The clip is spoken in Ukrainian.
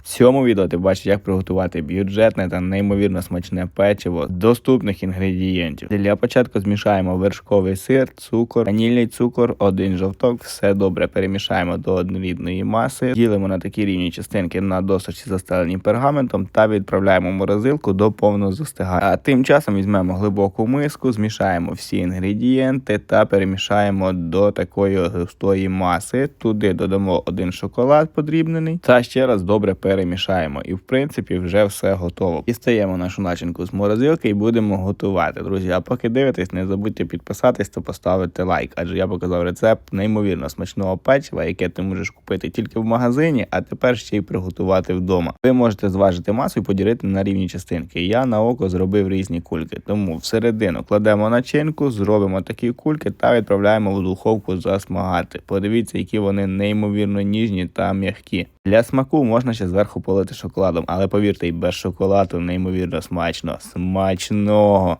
В цьому відео ти бачиш, як приготувати бюджетне та неймовірно смачне печиво з доступних інгредієнтів. Для початку змішаємо вершковий сир, цукор, ванільний цукор, один жовток. Все добре перемішаємо до однорідної маси. Ділимо на такі рівні частинки на досочці застелені пергаментом та відправляємо в морозилку до повного застигання. А тим часом візьмемо глибоку миску, змішаємо всі інгредієнти та перемішаємо до такої густої маси. Туди додамо один шоколад подрібнений та ще раз добре перемішаємо. І в принципі вже все готово. Дістаємо нашу начинку з морозилки і будемо готувати. Друзі, а поки дивитесь, не забудьте підписатись та поставити лайк, адже я показав рецепт неймовірно смачного печива, яке ти можеш купити тільки в магазині, а тепер ще й приготувати вдома. Ви можете зважити масу і поділити на рівні частинки. Я на око зробив різні кульки, тому всередину кладемо начинку, зробимо такі кульки та відправляємо в духовку засмагати. Подивіться, які вони неймовірно ніжні та м'які. Для смаку можна ще зверху полити шоколадом, але повірте, і без шоколаду неймовірно смачно. Смачного!